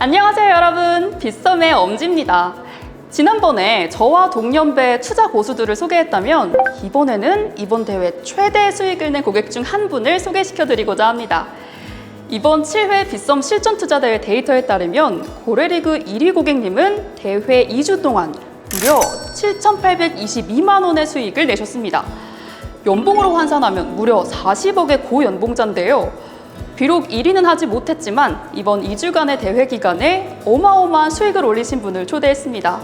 안녕하세요 여러분. 빗썸의 엄지입니다. 지난번에 저와 동년배 투자 고수들을 소개했다면 이번에는 이번 대회 최대 수익을 낸 고객 중 한 분을 소개시켜 드리고자 합니다. 이번 7회 빗썸 실전 투자 대회 데이터에 따르면 고래리그 1위 고객님은 대회 2주 동안 무려 7,822만 원의 수익을 내셨습니다. 연봉으로 환산하면 무려 40억의 고연봉자인데요 비록 1위는 하지 못했지만 이번 2주간의 대회 기간에 어마어마한 수익을 올리신 분을 초대했습니다.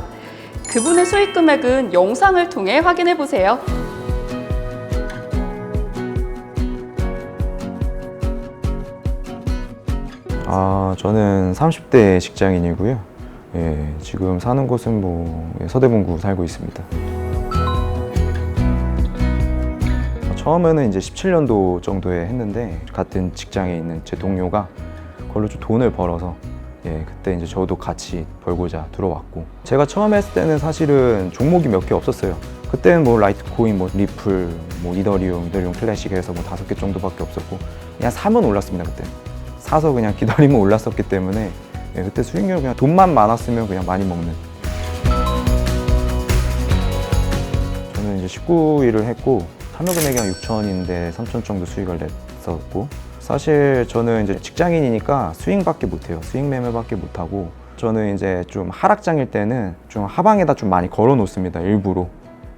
그분의 수익 금액은 영상을 통해 확인해 보세요. 아, 저는 30대 직장인이고요. 예, 지금 사는 곳은 뭐 서대문구 살고 있습니다. 처음에는 이제 17년도 정도에 했는데 같은 직장에 있는 제 동료가 그걸로 좀 돈을 벌어서 예, 그때 이제 저도 같이 벌고자 들어왔고 제가 처음 했을 때는 사실은 종목이 몇 개 없었어요. 그때는 뭐 라이트코인, 뭐 리플, 뭐 이더리움, 이더리움 클래식 해서 뭐 다섯 개 정도밖에 없었고 그냥 사면 올랐습니다 그때. 사서 그냥 기다리면 올랐었기 때문에 예, 그때 수익률 그냥 돈만 많았으면 그냥 많이 먹는. 저는 이제 19일을 했고 참여 금액이 한 6천인데 3천 정도 수익을 냈었고 사실 저는 이제 직장인이니까 스윙밖에 못해요. 스윙 매매밖에 못하고 저는 이제 좀 하락장일 때는 좀 하방에다 좀 많이 걸어 놓습니다. 일부러.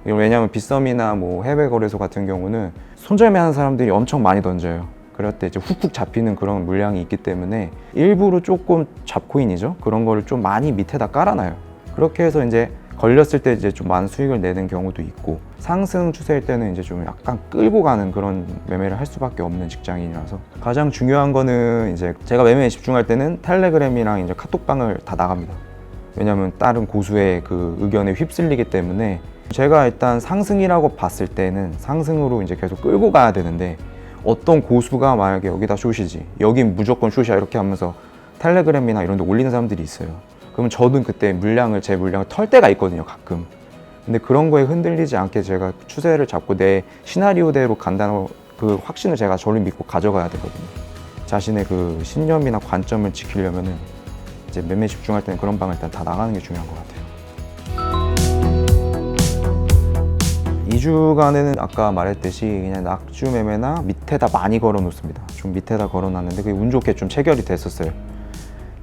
왜냐하면 빗썸이나 뭐 해외 거래소 같은 경우는 손절매 하는 사람들이 엄청 많이 던져요. 그럴 때 이제 훅훅 잡히는 그런 물량이 있기 때문에 일부러 조금 잡코인이죠. 그런 거를 좀 많이 밑에다 깔아놔요. 그렇게 해서 이제 걸렸을 때 이제 좀 많은 수익을 내는 경우도 있고 상승 추세일 때는 이제 좀 약간 끌고 가는 그런 매매를 할 수밖에 없는 직장인이라서 가장 중요한 거는 이제 제가 매매에 집중할 때는 텔레그램이랑 이제 카톡방을 다 나갑니다. 왜냐하면 다른 고수의 그 의견에 휩쓸리기 때문에 제가 일단 상승이라고 봤을 때는 상승으로 이제 계속 끌고 가야 되는데 어떤 고수가 만약에 여기다 숏이지 여긴 무조건 숏이야 이렇게 하면서 텔레그램이나 이런 데 올리는 사람들이 있어요 그러면 저는 그때 물량을 제 물량을 털 때가 있거든요 가끔 근데 그런 거에 흔들리지 않게 제가 추세를 잡고 내 시나리오대로 간다는 그 확신을 제가 저를 믿고 가져가야 되거든요 자신의 그 신념이나 관점을 지키려면은 이제 매매 집중할 때는 그런 방을 일단 다 나가는 게 중요한 것 같아요 2주간에는 아까 말했듯이 그냥 낙주 매매나 밑에다 많이 걸어 놓습니다. 좀 밑에다 걸어 놨는데 그게 운 좋게 좀 체결이 됐었어요.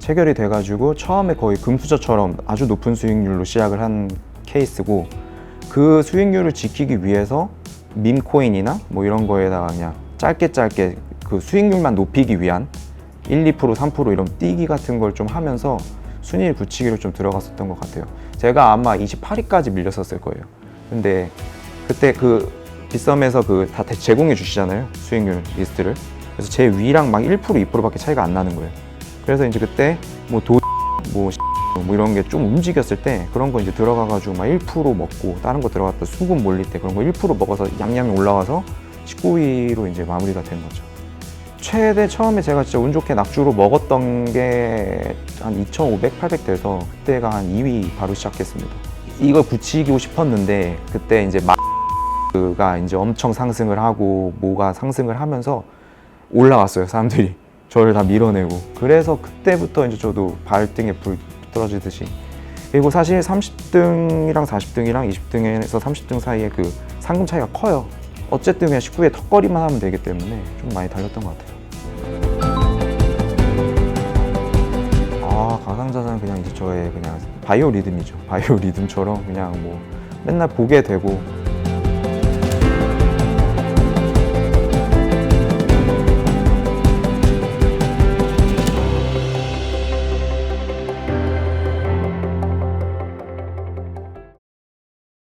체결이 돼가지고 처음에 거의 금수저처럼 아주 높은 수익률로 시작을 한 케이스고 그 수익률을 지키기 위해서 밈코인이나 뭐 이런 거에다가 그냥 짧게 짧게 그 수익률만 높이기 위한 1, 2%, 3% 이런 뛰기 같은 걸 좀 하면서 순위를 붙이기로 좀 들어갔었던 것 같아요. 제가 아마 28위까지 밀렸었을 거예요. 근데 그때 그 빗썸에서 그 다 제공해 주시잖아요 수익률 리스트를 그래서 제 위랑 막 1% 2%밖에 차이가 안 나는 거예요 그래서 이제 그때 뭐 도 뭐 뭐 이런 게 좀 움직였을 때 그런 거 이제 들어가가지고 막 1% 먹고 다른 거 들어갔다 수급 몰릴 때 그런 거 1% 먹어서 양양이 올라와서 19위로 이제 마무리가 된 거죠. 최대 처음에 제가 진짜 운 좋게 낙주로 먹었던 게 한 2,500, 800 돼서 그때가 한 2위 바로 시작했습니다. 이걸 붙이고 싶었는데 그때 이제 마가 이제 엄청 상승을 하고 뭐가 상승을 하면서 올라왔어요 사람들이 저를 다 밀어내고 그래서 그때부터 이제 저도 발등에 불 떨어지듯이. 그리고 사실 30등이랑 40등이랑 20등에서 30등 사이에 그 상금 차이가 커요. 어쨌든 그냥 19에 턱걸이만 하면 되기 때문에 좀 많이 달렸던 것 같아요. 아 가상자산 그냥 이제 저의 그냥 바이오 리듬이죠. 바이오 리듬처럼 그냥 뭐 맨날 보게 되고